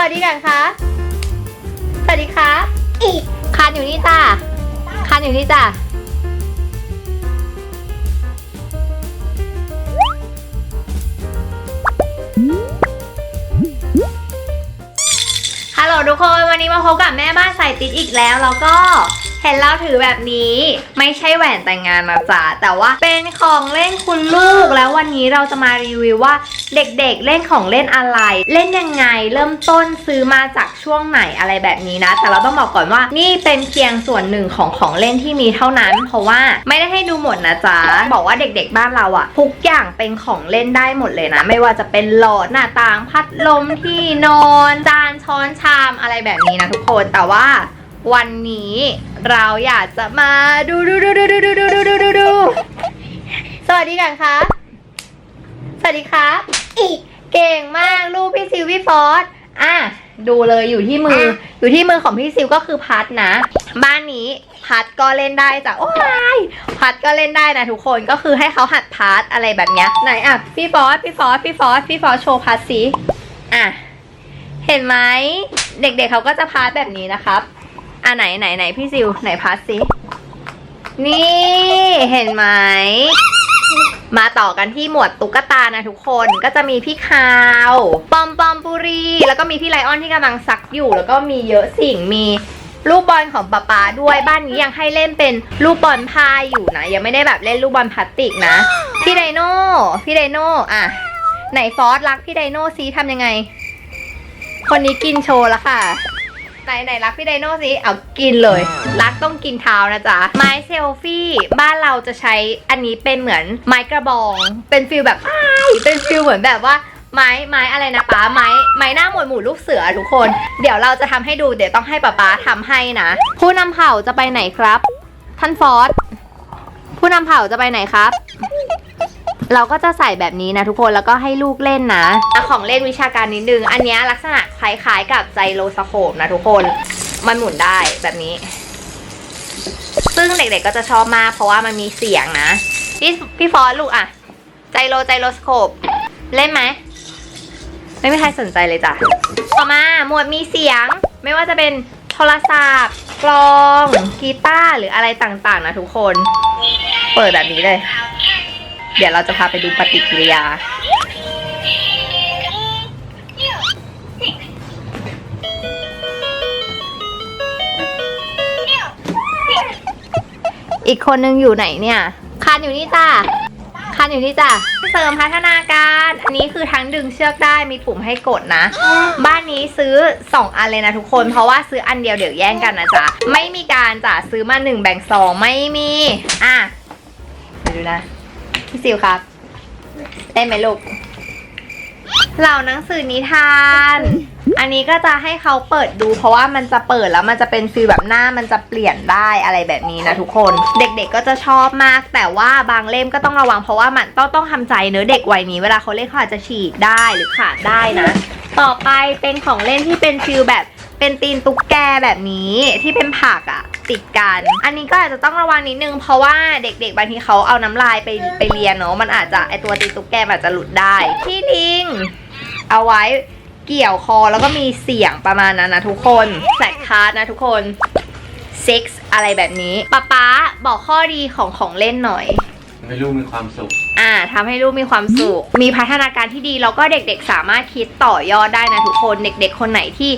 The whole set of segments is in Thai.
วัสดีกันคะสวัสดีครับอีกคานอยู่นี่จ้าคานอยู่นี่จ้าฮัลโหลทุกคนวันนี้มาพบกับแม่บ้านสายติดอีกแล้วแล้วก็ เห็นเราถือแบบนี้ไม่ใช่แหวนแต่งงานนะจ๊ะแต่ว่าเป็นของเล่นคุณลูกแล้ววันนี้เราจะมารีวิวว่าเด็กๆเล่นของเล่นอะไร เล่นยังไงเริ่มต้นซื้อมาจากช่วงไหนอะไรแบบนี้นะ แต่เราต้องบอกก่อนว่านี่เป็นเพียงส่วนหนึ่งของของเล่นที่มีเท่านั้น เพราะว่าไม่ได้ให้ดูหมดนะจ๊ะบอกว่าเด็กๆบ้านเราอะทุกอย่างเป็นของเล่นได้หมดเลยนะ ไม่ว่าจะเป็นหลอดหน้าต่างพัดลมที่นอนจานช้อนชามอะไรแบบนี้นะทุกคนแต่ว่า วันนี้เราอยากจะมาดูดูดูดูดูดูดูดูดูดูดูสวัสดีกันคะสวัสดีครับอีกเก่งมากลูกพี่ซิลพี่ฟอสอะดูเลยอยู่ที่มือ อยู่ที่มือของพี่ซิลก็คือพัดนะ บ้านนี้พัดก็เล่นได้จ้ะโอ้ยพัดก็เล่นได้นะทุกคนก็คือให้เขาหัดพัดอะไรแบบเนี้ยไหนอะพี่ฟอสพี่ฟอสพี่ฟอสพี่ฟอสโชว์พัดสิอะเห็นไหมเด็กๆเขาก็จะพัดแบบนี้นะครับ อะไหนไหนไหนพี่ซิลไหนพัดสิ นี่เห็นไหม มาต่อกันที่หมวดตุ๊กตานะทุกคนก็จะมีพี่คาว ปอมปอมปุรี แล้วก็มีพี่ไลออนที่กำลังซักอยู่ แล้วก็มีเยอะสิ่งมีลูกบอลของป๊าป๊าด้วยบ้านนี้ยังให้เล่นเป็นลูกบอลพายอยู่นะ ยังไม่ได้แบบเล่นลูกบอลพลาสติกนะ พี่ไดโน่พี่ไดโน่อะ ไหนฟอสรักพี่ไดโน่ซีทำยังไง คนนี้กินโชว์ล้วค่ะ ไหนไหนรักพี่ไดโน่สิเอากินเลย รักต้องกินเท้านะจ๊ะ ไม้เซลฟี่บ้านเราจะใช้อันนี้เป็นเหมือนไม้กระบอง เป็นฟิลแบบอ้ายเป็นฟิลเหมือนแบบว่าไม้ไม้อะไรนะป๊าไม้ไม้หน้าหมวดหมู่ลูกเสือทุกคน เดี๋ยวเราจะทำให้ดูเดี๋ยวต้องให้ป๊าป๊าทำให้นะ ผู้นำเผ่าจะไปไหนครับ ท่านฟอสผู้นำเผ่าจะไปไหนครับ เราก็จะใส่แบบนี้นะทุกคนแล้วก็ให้ลูกเล่นนะของเล่นวิชาการนิดนึง อันนี้ลักษณะคล้ายๆกับไจโรสโคปนะทุกคน มันหมุนได้แบบนี้ ซึ่งเด็กๆก็จะชอบมากเพราะว่ามันมีเสียงนะ พี่พี่ฟอสลูกอะไจโรไจโรสโคปเล่นไหม ไม่มีใครสนใจเลยจ้ะ ต่อมาหมวดมีเสียง ไม่ว่าจะเป็นโทรศัพท์กลองกีตาร์หรืออะไรต่างๆ นะทุกคน เปิดแบบนี้เลย เดี๋ยวเราจะพาไปดูปฏิกิริยา อีกคนนึงอยู่ไหนเนี่ย คานอยู่นี่จ้าคานอยู่นี่จ้าเสริมพัฒนาการ อันนี้คือทั้งดึงเชือกได้มีปุ่มให้กดนะ บ้านนี้ซื้อ 2 อันเลยนะทุกคน เพราะว่าซื้ออันเดียวเดี๋ยวแย่งกันนะจ๊ะ ไม่มีการจ้ะซื้อมา 1 แบ่ง 2 ไม่มี อะไปดูนะ พี่ซิวครับ ได้ไหมลูกเหล่าหนังสือนิทาน อันนี้ก็จะให้เขาเปิดดู เพราะว่ามันจะเปิดแล้วมันจะเป็นฟีลแบบหน้ามันจะเปลี่ยนได้อะไรแบบนี้นะทุกคน เด็กๆก็จะชอบมาก แต่ว่าบางเล่มก็ต้องระวังเพราะว่ามันต้องต้องทำใจเนื้อเด็กวัยนี้เวลาเขาเล่นเขาอาจจะฉีกได้หรือขาดได้นะ ต่อไปเป็นของเล่นที่เป็นฟิลแบบเป็นตีนตุ๊กแกแบบนี้ที่เป็นผักอะ ติดกัน อันนี้ก็อาจจะต้องระวังนิดนึง เพราะว่าเด็กๆ บางทีเขาเอาน้ำลายไปไปเรียนเนาะมันอาจจะไอตัวตีนตุ๊กแกมันอาจจะหลุดได้ที่ลิงเอาไว้เกี่ยวคอแล้วก็มีเสียงประมาณนั้นนะทุกคนแฟลชคาร์ดนะทุกคนซิกอะไรแบบนี้ป๊าป๊าบอกข้อดีของของเล่นหน่อยให้ลูกมีความสุข อ่าทำให้ลูกมีความสุข มีพัฒนาการที่ดี แล้วก็เด็กๆ สามารถคิดต่อยอดได้นะทุกคน เด็กๆ คนไหนที่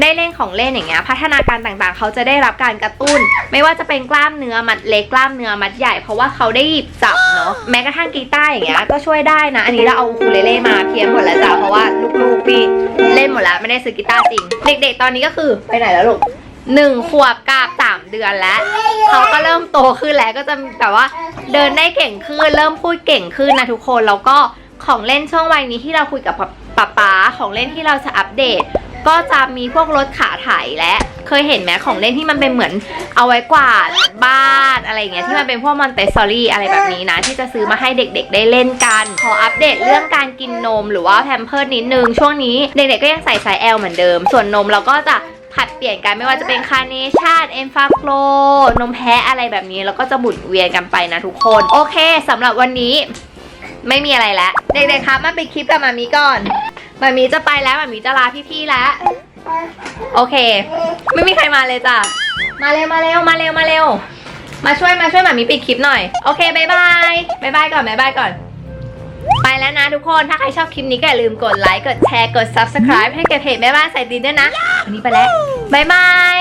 ได้เล่นของเล่นอย่างเงี้ยพัฒนาการต่างๆ เขาจะได้รับการกระตุ้น ไม่ว่าจะเป็นกล้ามเนื้อมัดเล็กกล้ามเนื้อมัดใหญ่ เพราะว่าเขาได้หยิบจับเนาะแม้กระทั่งกีตาร์อย่างเงี้ยก็ช่วยได้นะ อันนี้เราเอาคูเลเล่มาเพียงหมดแล้วจ้ะเพราะว่าลูกๆนี่เล่นหมดแล้วไม่ได้ซื้อกีตาร์จริง เด็กๆ ตอนนี้ก็คือไปไหนแล้วลูกหนึ่งขวบกับสามเดือนแล้วเขาก็เริ่มโตขึ้นแล้วก็จะแบบว่าเดินได้เก่งขึ้น เริ่มพูดเก่งขึ้นนะทุกคนแล้วก็ของเล่นช่วงวัยนี้ที่เราคุยกับป๊าป๊าของเล่นที่เราจะอัปเดต ก็จะมีพวกรถขาไถและเคยเห็นไหมของเล่นที่มันเป็นเหมือนเอาไว้กวาดบ้านอะไรอย่างเงี้ยที่มันเป็นพวกมอนเตสซอรี่อะไรแบบนี้นะ ที่จะซื้อมาให้เด็กๆ ได้เล่นกัน ขออัปเดตเรื่องการกินนมหรือว่าแพมเพิร์ดนิดนึง ช่วงนี้เด็กๆก็ยังใส่ไซส์ L เหมือนเดิม ส่วนนมเราก็จะผัดเปลี่ยนกันไม่ว่าจะเป็นคาร์เนชั่นเอ็มฟาโกลนมแพะอะไรแบบนี้ แล้วก็จะหมุนเวียนกันไปนะทุกคน โอเคสำหรับวันนี้ ไม่มีอะไรแล้วเด็กๆครับมาไปดคลิปกับมามีก่อน มามีจะไปแล้วหมามีจะลาพี่ๆแล้ว โอเค ไม่มีใครมาเลยจ้ะ มาเร็วมาเร็วมาเร็วมาเร็ว มาช่วยมาช่วยหมามีปิดคลิปหน่อย โอเคบายบายบายบายก่อนบายบายก่อน ไปแล้วนะทุกคน ถ้าใครชอบคลิปนี้ก็อย่าลืมกดไลค์ กดแชร์ กด subscribe ให้กับเพจแม่บ้านใส่ดีด้วยนะ วันนี้ไปแล้วบายบาย